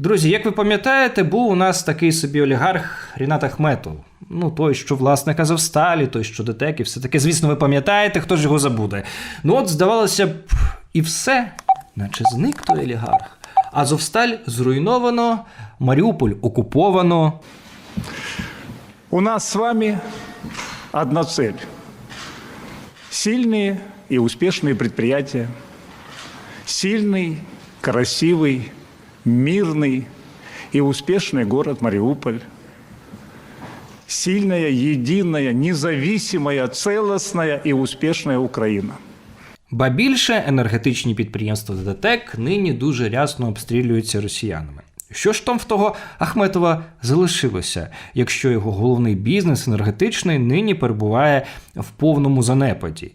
Друзі, як ви пам'ятаєте, був у нас такий собі олігарх Рінат Ахметов. Ну, той, що власник Азовсталі, той, що ДТЕК, і все таке. Звісно, ви пам'ятаєте, хто ж його забуде. Ну, от, здавалося б, і все, наче зник той олігарх. Азовсталь зруйновано, Маріуполь окуповано. У нас с вами одна цель. Сильные и успешные предприятия. Сильный, красивый, мирный и успешный город Мариуполь. Сильная, единая, независимая, целостная и успешная Украина. Ба більше енергетичні підприємства ДТЕК нині дуже рясно обстрілюються росіянами. Що ж там в того Ахметова залишилося, якщо його головний бізнес енергетичний нині перебуває в повному занепаді,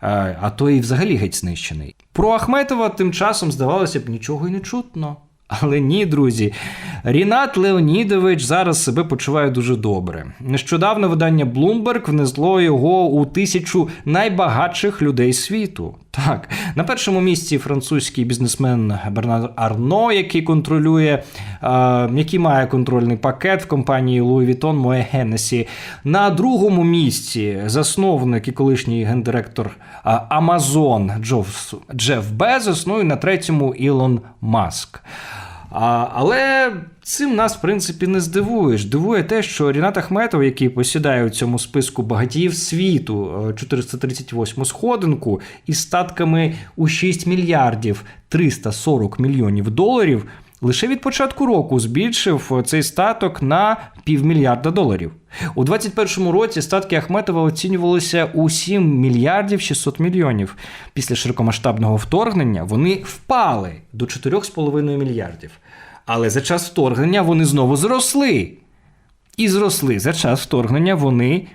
а, то і взагалі геть знищений. Про Ахметова тим часом здавалося б нічого й не чутно. Але ні, друзі, Рінат Леонідович зараз себе почуває дуже добре. Нещодавно видання Bloomberg внесло його у тисячу найбагатших людей світу. Так, на першому місці французький бізнесмен Бернар Арно, який контролює, е, який має контрольний пакет в компанії Louis Vuitton Moe Hennessy. На другому місці засновник і колишній гендиректор Amazon Джеф Безос, ну і на третьому Ілон Маск. А, але цим нас, в принципі, не здивуєш. Дивує те, що Рінат Ахметов, який посідає у цьому списку багатіїв світу, е, 438 сходинку, із статками у 6 мільярдів 340 мільйонів доларів, лише від початку року збільшив цей статок на півмільярда доларів. У 2021 році статки Ахметова оцінювалися у 7 мільярдів 600 мільйонів. Після широкомасштабного вторгнення вони впали до 4,5 мільярдів. Але за час вторгнення вони знову зросли. І зросли за час вторгнення вони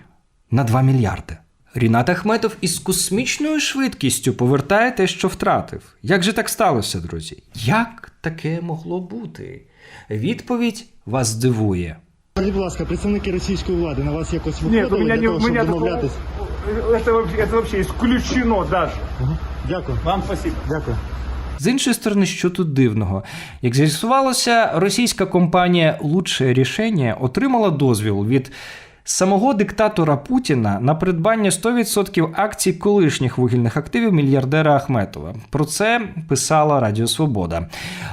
на 2 мільярди. Рінат Ахметов із космічною швидкістю повертає те, що втратив. Як же так сталося, друзі? Як таке могло бути? Відповідь вас здивує. Скажіть, будь ласка, представники російської влади на вас якось виходили у меня, для того, щоб вообще- это вообще исключено даже. Дякую. Вам спасибо. Дякую. З іншої сторони, що тут дивного? Як з'ясувалося, російська компанія Лучше рішення отримала дозвіл від самого диктатора Путіна на придбання 100% акцій колишніх вугільних активів мільярдера Ахметова. Про це писала Радіо Свобода.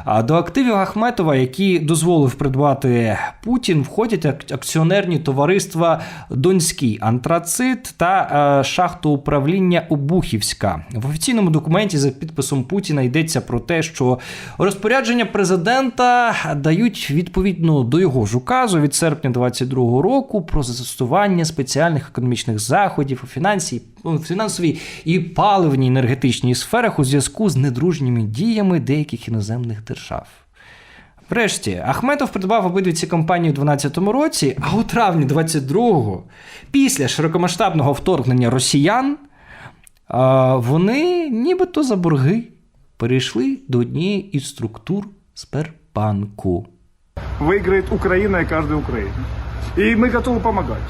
А до активів Ахметова, які дозволив придбати Путін, входять акціонерні товариства Донський антрацит та е, шахтоуправління Обухівська. В офіційному документі за підписом Путіна йдеться про те, що розпорядження президента дають відповідно до його ж указу від серпня 2022 року про застосування спеціальних економічних заходів у фінансі, фінансовій і паливній енергетичній сферах у зв'язку з недружніми діями деяких іноземних держав. Врешті, Ахметов придбав обидві ці компанії у 2012 році, а у травні 22-го, після широкомасштабного вторгнення росіян, вони нібито за борги перейшли до однієї із структур Сбербанку. Выиграет Украина и каждый украинец. И мы готовы помогать.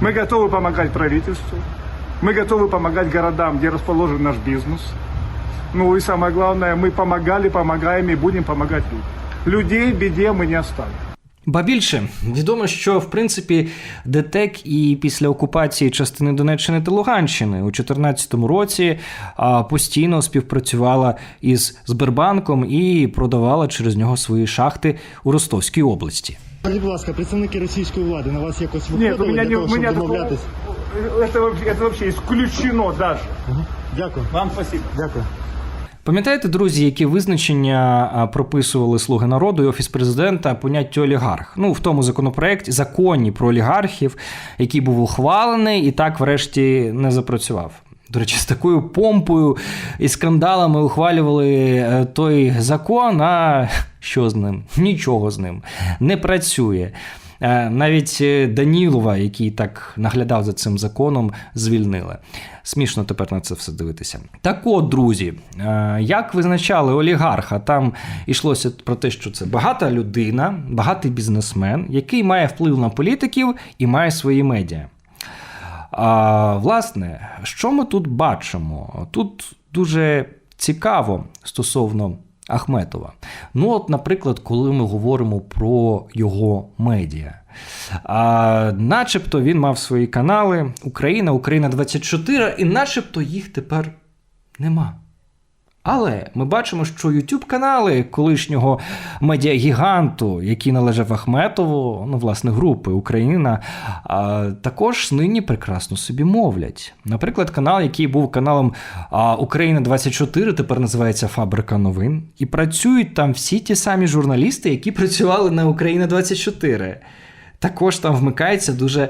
Мы готовы помогать правительству. Мы готовы помогать городам, где расположен наш бизнес. Ну и самое главное, мы помогали, помогаем и будем помогать людям. Людей в беде мы не оставим. Ба більше відомо, що в принципі ДТЕК і після окупації частини Донеччини та Луганщини у 2014 році а, постійно співпрацювала із Сбербанком і продавала через нього свої шахти у Ростовській області. Скажіть, будь ласка, представники російської влади на вас якось виходили Нет, у меня, для не, того, у щоб меня такого, домовлятись? это, вообще- это вообще исключено даже. Дякую. Вам спасибо. Дякую. Пам'ятаєте, друзі, які визначення а, прописували слуги народу і офіс президента поняття олігарх? Ну в тому законопроекті законі про олігархів, який був ухвалений, і так, врешті, не запрацював. До речі, з такою помпою і скандалами ухвалювали е, той закон. А що з ним? Нічого з ним не працює. Е, Навіть е, Данілова, який так наглядав за цим законом, звільнили. Смішно тепер на це все дивитися. Так от, друзі, як визначали олігарха, там йшлося про те, що це багата людина, багатий бізнесмен, який має вплив на політиків і має свої медіа. А, власне, що ми тут бачимо? Тут дуже цікаво стосовно Ахметова. Ну, от, наприклад, коли ми говоримо про його медіа. А, начебто він мав свої канали Україна, Україна 24, і начебто їх тепер нема. Але ми бачимо, що youtube канали колишнього медіагіганту, який належав Ахметову, ну, власне, групи Україна, а, також нині прекрасно собі мовлять. Наприклад, канал, який був каналом Україна 24, тепер називається Фабрика новин. І працюють там всі ті самі журналісти, які працювали на Україна 24. Також там вмикається дуже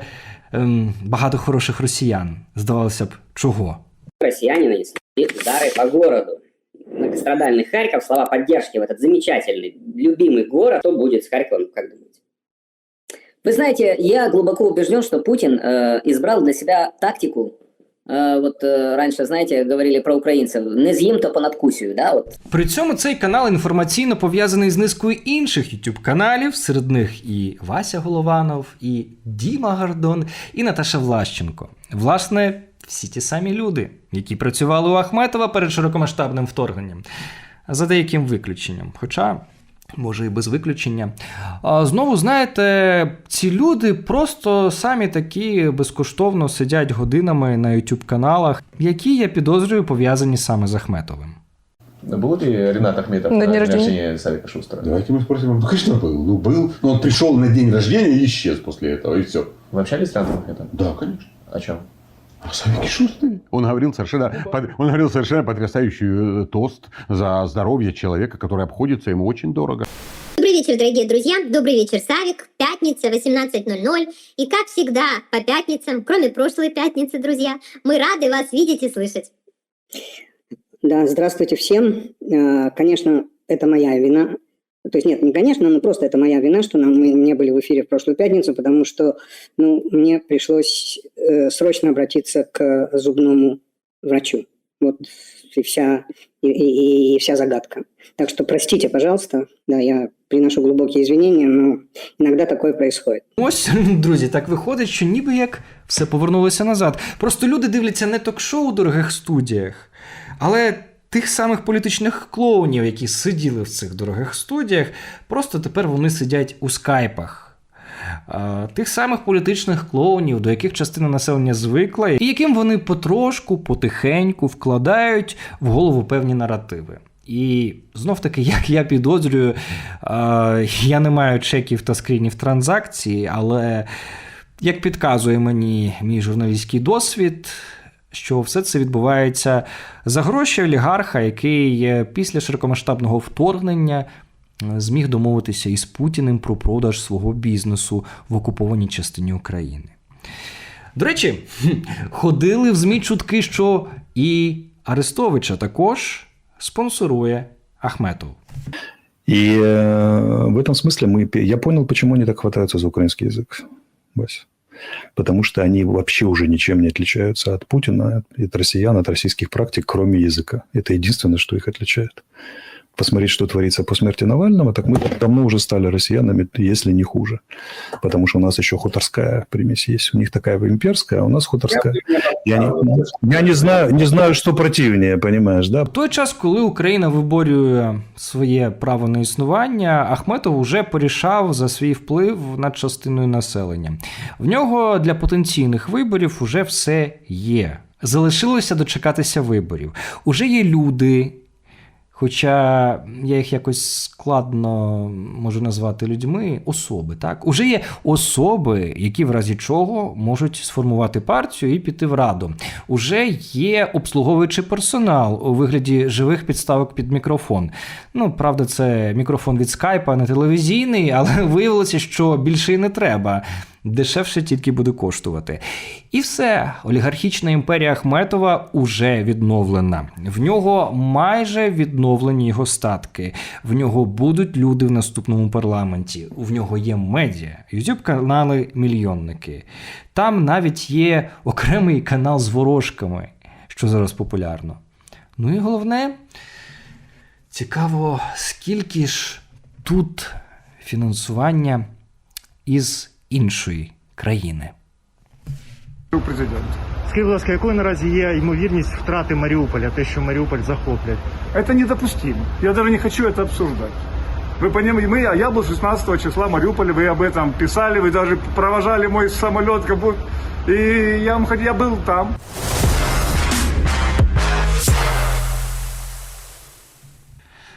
ем, багато хороших росіян. Здавалося б, чого? Россияне нанесли удары по городу Многострадальный Харьков, слова поддержки в этот замечательный, любимый город. Что будет с Харьковом, как думаете? Вы знаете, я глубоко убежден, что Путин э, избрал для себя тактику. Э, вот э, раньше, знаете, говорили про украинцев. Не з'їм, то понадкусію, да? Вот При цьому цей канал інформаційно пов'язаний з низкою інших youtube каналів, серед них і Вася Голованов, і Діма Гордон, і Наташа Влащенко. Власне, всі ті самі люди, які працювали у Ахметова перед широкомасштабним вторгненням, за деяким виключенням. Хоча. Може, і без виключення. А знову знаєте, ці люди просто самі такі безкоштовно сидять годинами на youtube каналах, які я підозрюю пов'язані саме з Ахметовим. Был ли Ренат Ахметов На на дне день рождения? рождения Савика Шустера? Давайте мы спросим. Ну, конечно, был. Ну, был. Но он пришел на день рождения и исчез после этого, и все. Вы общались с Ренатом Ахметовым? Да, конечно. О чем? А Савики Шустере? Он говорил совершенно, под- он говорил совершенно потрясающий э, тост за здоровье человека, который обходится ему очень дорого. Добрый вечер, дорогие друзья. Добрый вечер, Савик. Пятница, 18.00. И как всегда, по пятницам, кроме прошлой пятницы, друзья, мы рады вас видеть и слышать. Да, здравствуйте всем. Э, Конечно, это моя вина. То есть нет, не конечно, но просто это моя вина, что нам, мы не были в эфире в прошлую пятницу, потому что ну, мне пришлось э, срочно обратиться к зубному врачу. Вот и вся, и, и- и вся загадка. Так что простите, пожалуйста, да, я приношу глубокие извинения, но иногда такое происходит. Ось, друзі, так виходить, що ніби як все повернулося назад. Просто люди дивляться не ток-шоу у дорогих студіях, але тих самих політичних клоунів, які сиділи в цих дорогих студіях, просто тепер вони сидять у скайпах. Тих самих політичних клоунів, до яких частина населення звикла, і яким вони потрошку, потихеньку вкладають в голову певні наративи. І знов таки, як я підозрюю, я не маю чеків та скрінів транзакцій, але як підказує мені мій журналістський досвід, що все це відбувається за гроші олігарха, який е, після широкомасштабного вторгнення е, зміг домовитися із Путіним про продаж свого бізнесу в окупованій частині України. До речі, хм, ходили в ЗМІ чутки, що і Арестовича також спонсорує Ахметов. И э, в этом смысле мы, я понял, почему они так хватаются за украинский язык, Вася. Потому что они вообще уже ничем не отличаются от Путина, от россиян, от российских практик, кроме языка. Это единственное, что их отличает. Посмотреть, что творится по смерти Навального, так мы давно уже стали россиянами, если не хуже. Потому что у нас еще хуторская примесь есть. У них такая имперская, а у нас хуторская. Я не, я не знаю, не знаю, что противнее, понимаешь, да? В той час, коли Україна виборює своє право на існування, Ахметов уже порішав за свій вплив над частиною населення. В нього для потенційних виборів уже все є. Залишилося дочекатися виборів. Уже є люди. Хоча я їх якось складно можу назвати людьми, особи, так? Уже є особи, які в разі чого можуть сформувати партію і піти в раду. Уже є обслуговуючий персонал у вигляді живих підставок під мікрофон. Ну, правда, це мікрофон від скайпа, не телевізійний, але виявилося, що більше і не треба. Дешевше тільки буде коштувати. І все, олігархічна імперія Ахметова уже відновлена. В нього майже відновлені його статки. В нього будуть люди в наступному парламенті. В нього є медіа, youtube канали мільйонники. Там навіть є окремий канал з ворожками, що зараз популярно. Ну і головне, цікаво, скільки ж тут фінансування із іншої країни. президент. Скажіть, будь ласка, якою наразі є ймовірність втрати Маріуполя, те, що Маріуполь захоплять? Это недопустимо. Я даже не хочу это обсуждать. Вы понимаете, мы, а я был 16 числа в Мариуполе, вы об этом писали, вы даже провожали мой самолет, как будто... И я вам хоть я был там.